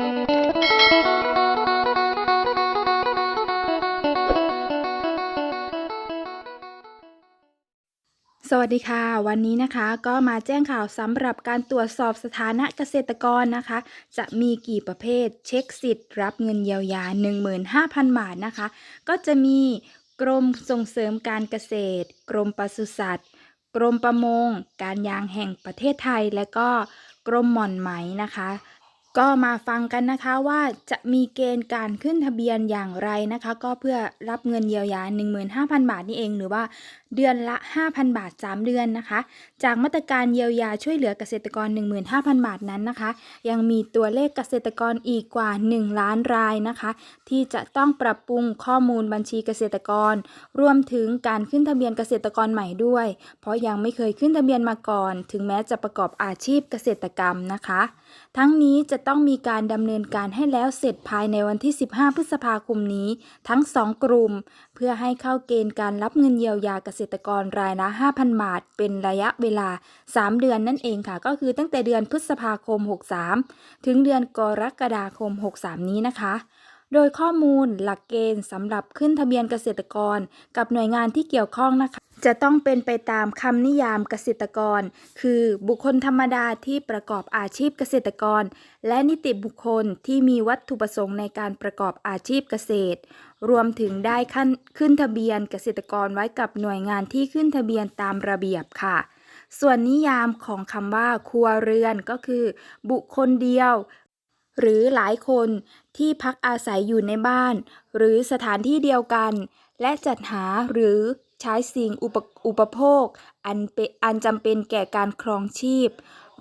สวัสดีค่ะ วันนี้นะคะก็มาแจ้งข่าวสำหรับการตรวจสอบสถานะเกษตรกรนะคะ จะมีกี่ประเภทเช็คสิทธิ์ รับเงินเยียวยา 15,000 บาทนะคะ ก็จะมีกรมส่งเสริมการเกษตร กรมปศุสัตว์ กรมประมง การยางแห่งประเทศไทย และก็กรมหม่อนไหมนะคะ ก็มาฟังกันนะคะว่าจะมีเกณฑ์การขึ้นทะเบียนอย่างไรนะคะ ก็เพื่อรับเงินเยียวยา 15,000 บาทนี่เอง หรือว่าเดือนละ 5,000 บาท 3 เดือนนะคะ จากมาตรการเยียวยาช่วยเหลือเกษตรกร 15,000 บาทนั้นนะคะ ยังมีตัวเลขเกษตรกรอีกกว่า 1 ล้านรายนะคะ ที่จะต้องปรับปรุงข้อมูลบัญชีเกษตรกร รวมถึงการขึ้นทะเบียนเกษตรกรใหม่ด้วย เพราะยังไม่เคยขึ้นทะเบียนมาก่อน ถึงแม้จะประกอบอาชีพเกษตรกรรมนะคะ ทั้งนี้จะต้องมีการดำเนินการให้แล้วเสร็จภายในวันที่ 15 พฤษภาคมนี้ ทั้ง 2 กลุ่ม เพื่อให้เข้าเกณฑ์การรับเงินเยียวยาเกษตรกรรายละ 5,000 บาท เป็นระยะเวลา 3 เดือนนั่นเองค่ะ ก็คือตั้งแต่เดือนพฤษภาคม 63 ถึงเดือนกรกฎาคม 63 นี้นะคะ โดยข้อมูลหลักเกณฑ์สำหรับขึ้นทะเบียนเกษตรกร กับหน่วยงานที่เกี่ยวข้องนะคะ จะต้องเป็นไปตามคำนิยามเกษตรกร คือบุคคลธรรมดาที่ประกอบอาชีพเกษตรกร และนิติบุคคลที่มีวัตถุประสงค์ในการประกอบอาชีพเกษตร รวมถึงได้ขั้นขึ้นทะเบียนเกษตรกรไว้กับหน่วยงานที่ขึ้นทะเบียนตามระเบียบค่ะส่วนนิยามของคำว่าครัวเรือนก็คือ บุคคลเดียว หรือหลายคนที่พักอาศัยอยู่ในบ้าน หรือสถานที่เดียวกัน และจัดหาหรือใช้สิ่งอุปอุปโภคอันเป็นอันจำเป็นแก่การครองชีพ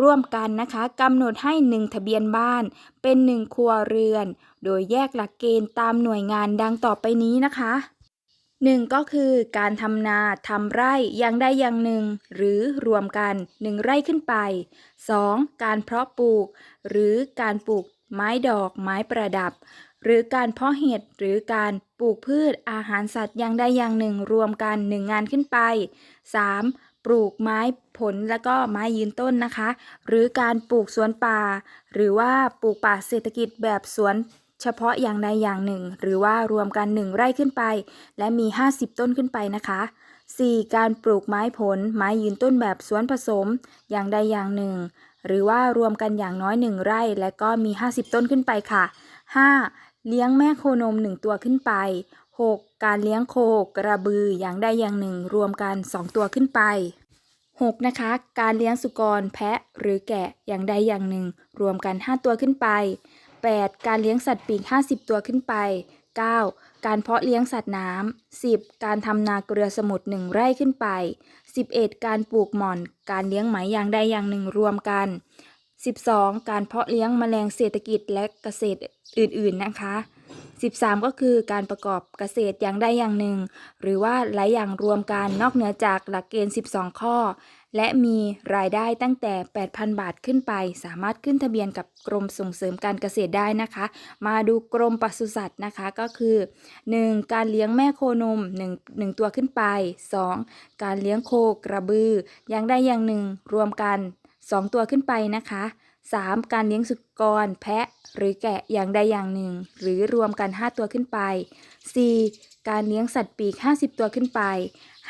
ร่วมกันนะคะกำหนดให้หนึ่งทะเบียนบ้านเป็นหนึ่งครัวเรือน โดยแยกหลักเกณฑ์ตามหน่วยงานดังต่อไปนี้นะคะหนึ่งก็คือการทำนาทำไร่อย่างใดอย่างหนึ่ง หรือรวมกันหนึ่งไร่ขึ้นไป 2. การเพาะปลูก หรือการปลูก ไม้ดอก ไม้ประดับ หรือการเพาะเห็ดหรือการปลูกพืชอาหารสัตว์อย่างใดอย่างหนึ่งรวมกันหนึ่งงานขึ้นไป 3. ปลูกไม้ผลและก็ไม้ยืนต้นนะคะ หรือการปลูกสวนป่า หรือว่าปลูกป่าเศรษฐกิจแบบสวนเฉพาะอย่างใดอย่างหนึ่ง หรือว่ารวมกันหนึ่งไร่ขึ้นไป และมี 50 ต้นขึ้นไปนะคะ 4. การปลูกไม้ผล ไม้ยืนต้นแบบสวนผสมอย่างใดอย่างหนึ่งหรือว่ารวมกันอย่างน้อย 1 ไร่ และก็มี 50 ต้นขึ้นไปค่ะ 5. เลี้ยงแม่โคนม 1 ตัวขึ้นไป 6. การเลี้ยงโคกระบืออย่างใดอย่างหนึ่ง รวมกัน 2 ตัวขึ้นไป 6. นะคะ การเลี้ยงสุกรแพะหรือแกะอย่างใดอย่างหนึ่ง รวมกัน 5 ตัวขึ้นไป 8. การเลี้ยงสัตว์ปีก 50 ตัวขึ้นไป 9. การเพาะเลี้ยงสัตว์น้ำ 10. การทำนาเกลือสมุทรหนึ่งไร่ขึ้นไป 11. การปลูกหม่อน การเลี้ยงไหมอย่างใดอย่างหนึ่งรวมกัน 12. การเพาะเลี้ยงแมลงเศรษฐกิจและเกษตรอื่นๆนะคะ 13 ก็คือการประกอบเกษตรอย่างใดอย่างหนึ่ง หรือว่าหลายอย่างรวมกันนอกเหนือจากหลักเกณฑ์ 12 ข้อ และมีรายได้ตั้งแต่ 8,000 บาทขึ้นไป สามารถขึ้นทะเบียนกับกรมส่งเสริมการเกษตรได้นะคะ มาดูกรมปศุสัตว์นะคะก็คือ 1. การเลี้ยงแม่โคนม1 1ตัวขึ้นไป 2. การเลี้ยงโคกระบืออย่างใดอย่างหนึ่ง รวมกัน 2 ตัวขึ้นไปนะคะ 3. การเลี้ยงสุกร แพะ หรือแกะอย่างใดอย่างหนึ่ง หรือรวมกัน 5 ตัวขึ้นไป 4. การเลี้ยงสัตว์ปีก 50 ตัวขึ้นไป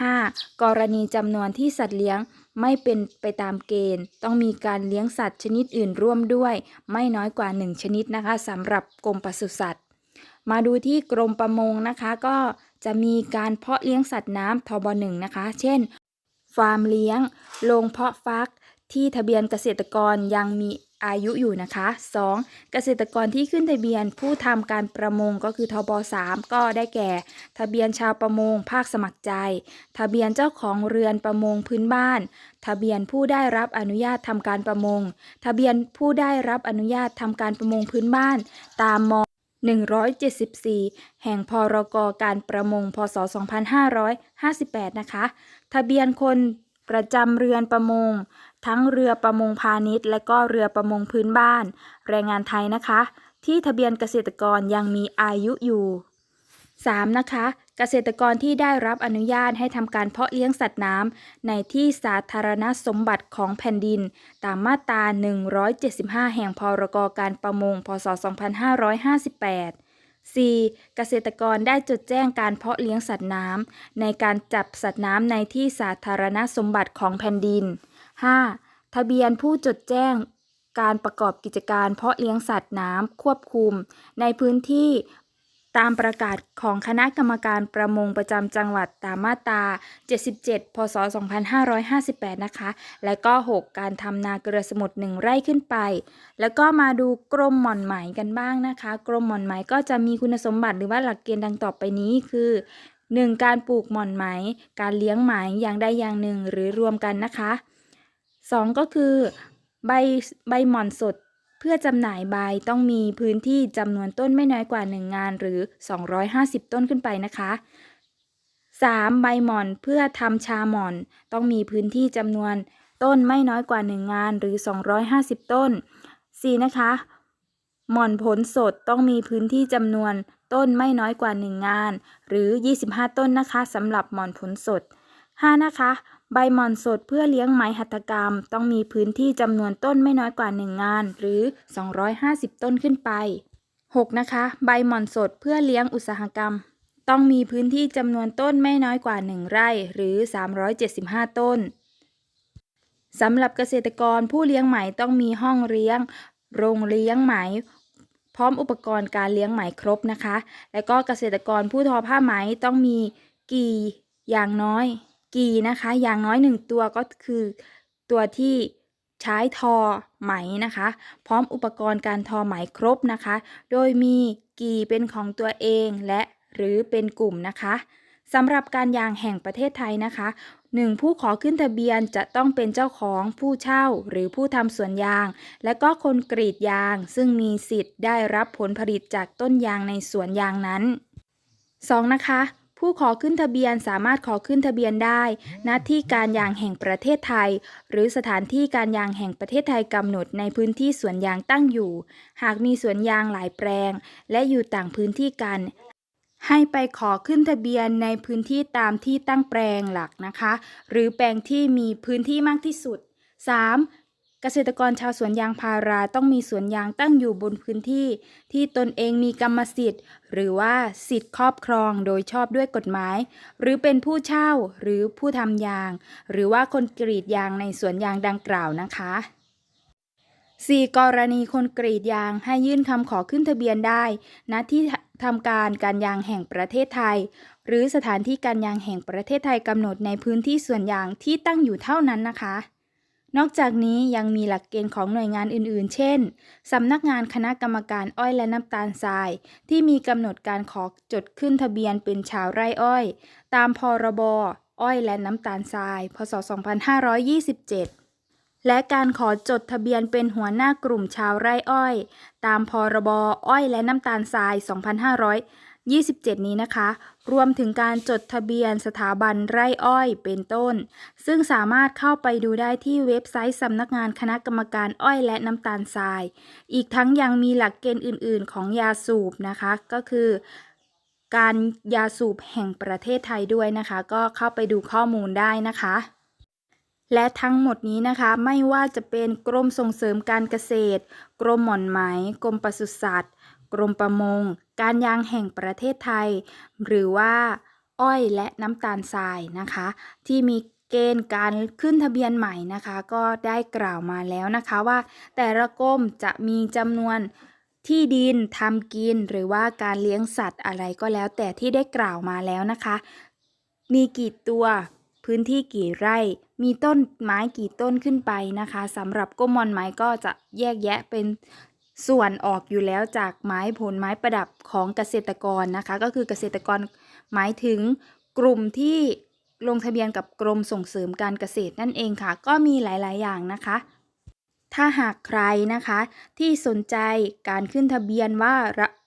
5. กรณีจำนวนที่สัตว์เลี้ยงไม่เป็นไปตามเกณฑ์ ต้องมีการเลี้ยงสัตว์ชนิดอื่นร่วมด้วย ไม่น้อยกว่า 1 ชนิดนะคะสำหรับกรมปศุสัตว์ มาดูที่กรมประมงนะคะ ก็จะมีการเพาะเลี้ยงสัตว์น้ำทบหนึ่งนะคะ เช่น ฟาร์มเลี้ยง โรงเพาะฟักที่ทะเบียนเกษตรกรยังมี อายุอยู่นะคะ 2. เกษตรกรที่ขึ้นทะเบียนผู้ทำการประมงก็คือทบ3ก็ได้แก่ ทะเบียนชาวประมงภาคสมัครใจ ทะเบียนเจ้าของเรือนประมงพื้นบ้าน ทะเบียนผู้ได้รับอนุญาตทำการประมง ทะเบียนผู้ได้รับอนุญาตทำการประมงพื้นบ้าน ตามม174 แห่งพรกการประมง พศ 2558 นะคะ ทะเบียนคนประจำเรือนประมง ทั้งเรือประมงพาณิชย์ และก็เรือประมงพื้นบ้าน แรงงานไทยนะคะ ที่ทะเบียนเกษตรกรยังมีอายุอยู่ 3. นะคะ เกษตรกรที่ได้รับอนุญาตให้ทำการเพาะเลี้ยงสัตว์น้ำในที่สาธารณสมบัติของแผ่นดิน ตามมาตรา 175 แห่งพรกการประมง พศ 2558 4. เกษตรกรได้จดแจ้งการเพาะเลี้ยงสัตว์น้ำในการจับสัตว์น้ำในที่สาธารณสมบัติของแผ่นดิน 5. ทะเบียนผู้จดแจ้งการประกอบกิจการเพาะเลี้ยงสัตว์น้ำควบคุม ในพื้นที่ตามประกาศของคณะกรรมการประมงประจำจังหวัดตามมาตรา 77 พศ 2558 นะคะ และก็ 6 การทำนาเกลือสมุทร1ไร่ขึ้นไป แล้วก็มาดูกรมหม่อนไหมกันบ้างนะคะ กรมหม่อนไหมก็จะมีคุณสมบัติหรือว่าหลักเกณฑ์ดังต่อไปนี้คือ 1. การปลูกหม่อนไหม การเลี้ยงไหมอย่างใดอย่างหนึ่งหรือรวมกันนะคะ 2. ก็คือ ใบใบหม่อนสดเพื่อจำหน่ายใบต้องมีพื้นที่จำนวนต้นไม่น้อยกว่า 1 งานหรือ 250 ต้นขึ้นไปนะคะ 3. ใบหม่อนเพื่อทำชาหม่อน ต้องมีพื้นที่จำนวนต้นไม่น้อยกว่า 1 งานหรือ 250 ต้น 4. นะคะ หม่อนผลสดต้องมีพื้นที่จำนวนต้นไม่น้อยกว่า 1 งาน หรือ 25 ต้นนะคะสำหรับหม่อนผลสด 5. นะคะ ใบหม่อนสดเพื่อเลี้ยงไหมหัตถกรรม ต้องมีพื้นที่จำนวนต้นไม่น้อยกว่า 1 งาน หรือ 250 ต้นขึ้นไป 6. นะคะ ใบหม่อนสดเพื่อเลี้ยงอุตสาหกรรม ต้องมีพื้นที่จำนวนต้นไม่น้อยกว่า 1 ไร่ หรือ 375 ต้นสำหรับเกษตรกรผู้เลี้ยงไหมต้องมีห้องเลี้ยง โรงเลี้ยงไหม พร้อมอุปกรณ์การเลี้ยงไหมครบนะคะ แล้วก็เกษตรกรผู้ทอผ้าไหมต้องมีกี่อย่างน้อย กีนะคะ อย่างน้อยหนึ่งตัวก็คือตัวที่ใช้ทอไหมนะคะ พร้อมอุปกรณ์การทอไหมครบนะคะ โดยมีกี่เป็นของตัวเองและหรือเป็นกลุ่มนะคะสำหรับการยางแห่งประเทศไทยนะคะหนึ่งผู้ขอขึ้นทะเบียนจะต้องเป็นเจ้าของผู้เช่าหรือผู้ทำสวนยาง และก็คนกรีดยาง ซึ่งมีสิทธิ์ได้รับผลผลิตจากต้นยางในสวนยางนั้น 2. นะคะ ผู้ขอขึ้นทะเบียนสามารถขอขึ้นทะเบียนได้ณที่การยางแห่งประเทศไทย หรือสถานที่การยางแห่งประเทศไทยกำหนดในพื้นที่สวนยางตั้งอยู่ หากมีสวนยางหลายแปลง และอยู่ต่างพื้นที่กัน ให้ไปขอขึ้นทะเบียนในพื้นที่ตามที่ตั้งแปลงหลักนะคะ หรือแปลงที่มีพื้นที่มากที่สุด 3. เกษตรกรชาวสวนยางพาราต้องมีสวนยางตั้งอยู่บนพื้นที่ ที่ตนเองมีกรรมสิทธิ์ หรือว่าสิทธิ์ครอบครองโดยชอบด้วยกฎหมาย หรือเป็นผู้เช่าหรือผู้ทำยาง หรือว่าคนกรีดยางในสวนยางดังกล่าวนะคะ 4. กรณีคนกรีดยางให้ยื่นคำขอขึ้นทะเบียนได้ณที่ทำการการยางแห่งประเทศไทย หรือสถานที่การยางแห่งประเทศไทยกำหนดในพื้นที่สวนยางที่ตั้งอยู่เท่านั้นนะคะ นอกจากนี้ยังมีหลักเกณฑ์ของหน่วยงานอื่น ๆ เช่น สำนักงานคณะกรรมการอ้อยและน้ำตาลทราย ที่มีกำหนดการขอจดขึ้นทะเบียนเป็นชาวไร่อ้อย ตามพรบอ้อยและน้ำตาลทราย พศ 2527 และการขอจดทะเบียนเป็นหัวหน้ากลุ่มชาวไร่อ้อย ตามพรบอ้อยและน้ำตาลทราย 2527 นี้นะคะ รวมถึงการจดทะเบียนสถาบันไร่อ้อยเป็นต้น ซึ่งสามารถเข้าไปดูได้ที่เว็บไซต์สำนักงานคณะกรรมการอ้อยและน้ำตาลทราย อีกทั้งยังมีหลักเกณฑ์อื่น ๆ ของยาสูบนะคะก็คือการยาสูบแห่งประเทศไทยด้วยนะคะ ก็เข้าไปดูข้อมูลได้นะคะ และทั้งหมดนี้นะคะไม่ว่าจะเป็นกรมส่งเสริมการเกษตร กรมหม่อนไหม กรมปศุสัตว์ กรมประมง การยางแห่งประเทศไทย หรือว่าอ้อยและน้ำตาลทรายนะคะ ที่มีเกณฑ์การขึ้นทะเบียนใหม่นะคะ ก็ได้กล่าวมาแล้วนะคะว่า แต่ละกรมจะมีจำนวนที่ดินทำกินหรือว่าการเลี้ยงสัตว์อะไรก็แล้ว แต่ที่ได้กล่าวมาแล้วนะคะ มีกี่ตัวพื้นที่กี่ไร่ มีต้นไม้กี่ต้นขึ้นไปนะคะสำหรับก้มมอนไม้ก็จะแยกแยะเป็นส่วนออกอยู่แล้วจากไม้ผลไม้ประดับของเกษตรกรนะคะ ก็คือเกษตรกรหมายถึงกลุ่มที่ลงทะเบียนกับกรมส่งเสริมการเกษตรนั่นเองค่ะ ก็มีหลาย ๆ อย่างนะคะ ถ้าหากใครนะคะ ที่สนใจการขึ้นทะเบียนว่า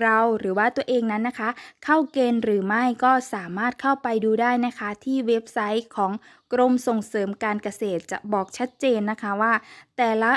เราหรือว่าตัวเองนั้นนะคะ เข้าเกณฑ์หรือไม่ก็สามารถเข้าไปดูได้นะคะ ที่เว็บไซต์ของกรมส่งเสริมการเกษตรจะบอกชัดเจนนะคะว่า แต่ละ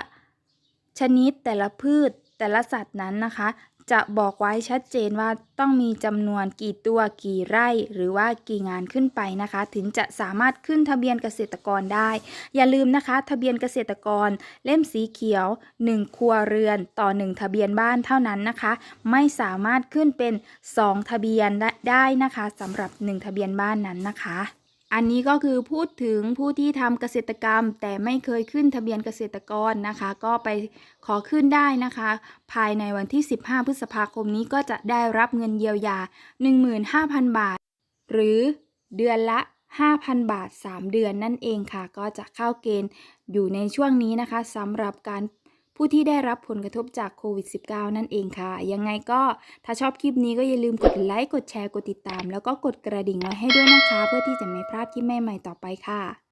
ชนิดแต่ละพืชแต่ละสัตว์นั้นนะคะ จะบอกไว้ชัดเจนว่าต้องมีจำนวนกี่ตัวกี่ไร่ หรือว่ากี่งานขึ้นไปนะคะ ถึงจะสามารถขึ้นทะเบียนเกษตรกรได้ อย่าลืมนะคะ ทะเบียนเกษตรกร เล่มสีเขียว 1 ครัวเรือนต่อ 1 ทะเบียนบ้านเท่านั้นนะคะ ไม่สามารถขึ้นเป็น 2 ทะเบียนได้นะคะสำหรับ 1 ทะเบียนบ้านนั้นนะคะ อันนี้ก็คือพูดถึงผู้ที่ทำเกษตรกรรม แต่ไม่เคยขึ้นทะเบียนเกษตรกรนะคะ ก็ไปขอขึ้นได้นะคะ ภายในวันที่ 15 พฤษภาคมนี้ก็จะได้รับเงินเยียวยา 15,000 บาท หรือเดือนละ 5,000 บาท 3 เดือนนั่นเองค่ะ ก็จะเข้าเกณฑ์อยู่ในช่วงนี้นะคะสำหรับการ ผู้ที่ได้รับผลกระทบจากโควิด -19 นั่นเองค่ะ ยังไงก็ถ้าชอบคลิปนี้ก็อย่าลืมกดไลค์ กดแชร์ กดติดตาม แล้วก็กดกระดิ่งไว้ให้ด้วยนะคะ เพื่อที่จะไม่พลาดคลิปใหม่ๆต่อไปค่ะ